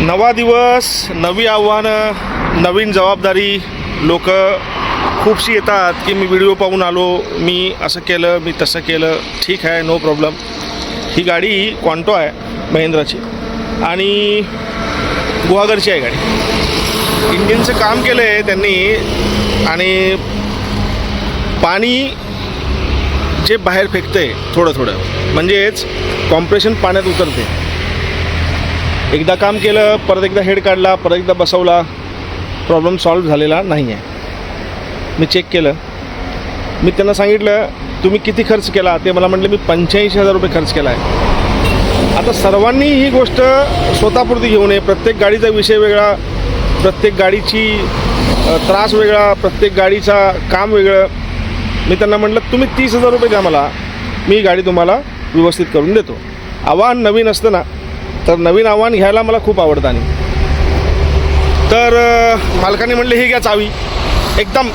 नवा दिवस नवी आव्हानं नवीन जबाबदारी लोक खूपशी येतात की मी व्हिडिओ पाहून आलो मी असं केलं मी तसं केलं ठीक आहे नो प्रॉब्लेम ही गाडी क्वांटो आहे महिंद्राची. आणि गुहागरची आहे गाडी. इंजिनचं काम केलं आहे त्यांनी आणि पाणी जे बाहेर फेकतं आहे थोडं थोडं म्हणजेच कॉम्प्रेशन पाण्यात उतरते एकदा काम केलं परत एकदा हेड काढला परत एकदा बसवला प्रॉब्लेम सॉल्व झालेला नाही आहे मी चेक केलं. मी त्यांना सांगितलं तुम्ही किती खर्च केला? ते मला म्हटलं मी पंच्याऐंशी हजार रुपये खर्च केला आहे आता सर्वांनी ही गोष्ट स्वतःपुरती घेऊ नये. प्रत्येक गाडीचा विषय वेगळा प्रत्येक गाडीची त्रास वेगळा प्रत्येक गाडीचा काम वेगळं. मी त्यांना म्हटलं तुम्ही तीस हजार रुपये द्या मला. मी गाडी तुम्हाला व्यवस्थित करून देतो. आव्हान नवीन असतं ना तर नवीन आव्हान घ्यायला मला खूप आवडतं आणि. तर मालकाने म्हटलं ही घ्या चावी. एकदम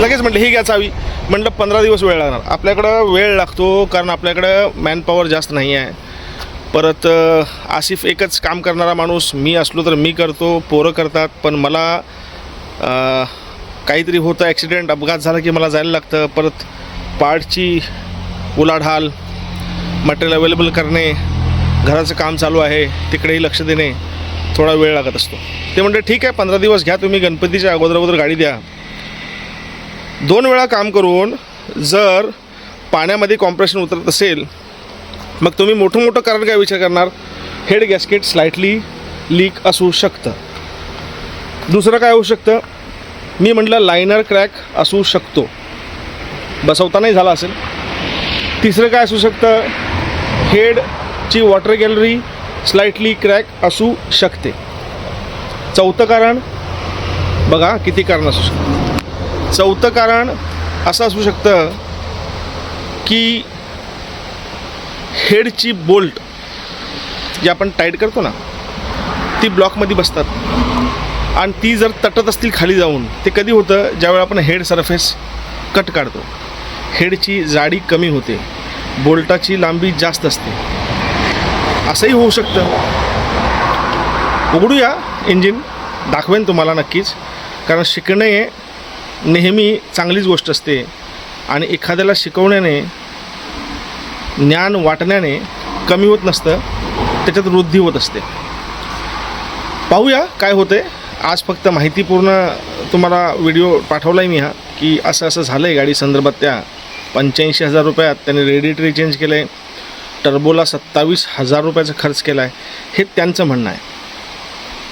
लगेच म्हटलं ही घ्या चावी. म्हटलं पंधरा दिवस वेळ लागणार. आपल्याकडं वेळ लागतो कारण आपल्याकडं मॅनपॉवर जास्त नाही आहे. परत आसिफ एकच काम करणारा माणूस मी असलो तर मी करतो पोरं करतात पण मला काहीतरी होतं ॲक्सिडेंट अपघात झाला की मला जायला लागतं. परत पार्टची उलाढाल मटेरियल अवेलेबल करणे घराचं काम चालू आहे तिकडेही लक्ष देणे थोडा वेळ लागत असतो. ते म्हणते ठीक आहे पंधरा दिवस घ्या तुम्ही गणपतीच्या अगोदर अगोदर गाडी द्या. दोन वेळा काम करून जर पाण्यामध्ये कॉम्प्रेशन उतरत असेल मग तुम्ही मोठं मोठं कारण काय विचार करणार? हेड गॅस्केट स्लाइटली लीक असू शकतं. दुसरं काय होऊ शकतं? मी म्हटलं लायनर क्रॅक असू शकतो. बसवतानाही झाला असेल. तिसरं काय असू शकतं? हेड ची वॉटर गॅलरी स्लाइटली क्रॅक असू शकते. चौथं कारण बघा किती कारण असू शकतं. चौथं कारण असं असू शकतं की हेडची बोल्ट जी आपण टाईट करतो ना ती ब्लॉकमध्ये बसतात. आणि ती जर तटत असतील खाली जाऊन ते कधी होतं? ज्यावेळी आपण हेड सरफेस कट काढतो. हेडची जाडी कमी होते. बोल्टाची लांबी जास्त असते. असंही होऊ शकतं. उघडूया इंजिन दाखवेन तुम्हाला नक्कीच. कारण शिकणे नेहमी चांगलीच गोष्ट असते. आणि एखाद्याला शिकवण्याने ज्ञान वाटण्याने कमी होत नसतं. त्याच्यात वृद्धी होत असते. पाहूया काय होते. आज फक्त माहितीपूर्ण तुम्हाला व्हिडिओ पाठवला आहे मी हा की असं असं झालं आहे गाडी संदर्भात त्या पंच्याऐंशी हजार रुपयात. त्याने रेडिटरी चेंज केलं आहे टर्बोला सत्तावीस हजार रुपयाचा खर्च केला आहे हे त्यांचं म्हणणं आहे.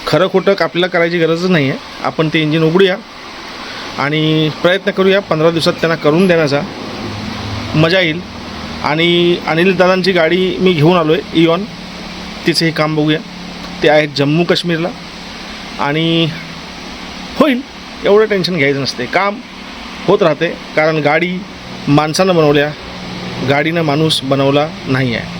खरं खोटं आपल्याला करायची गरजच नाही आहे आपण ते इंजिन उघडूया आणि प्रयत्न करूया पंधरा दिवसात त्यांना करून देण्याचा. मजा येईल. आणि अनिल दादांची गाडी मी घेऊन आलो आहे e इऑन तिचंही काम बघूया. ते आहे जम्मू काश्मीरला. आणि होईल एवढं टेन्शन घ्यायचं नसते काम होत राहते कारण गाडी माणसानं बनवल्या गाडीनं माणूस बनवला नाही आहे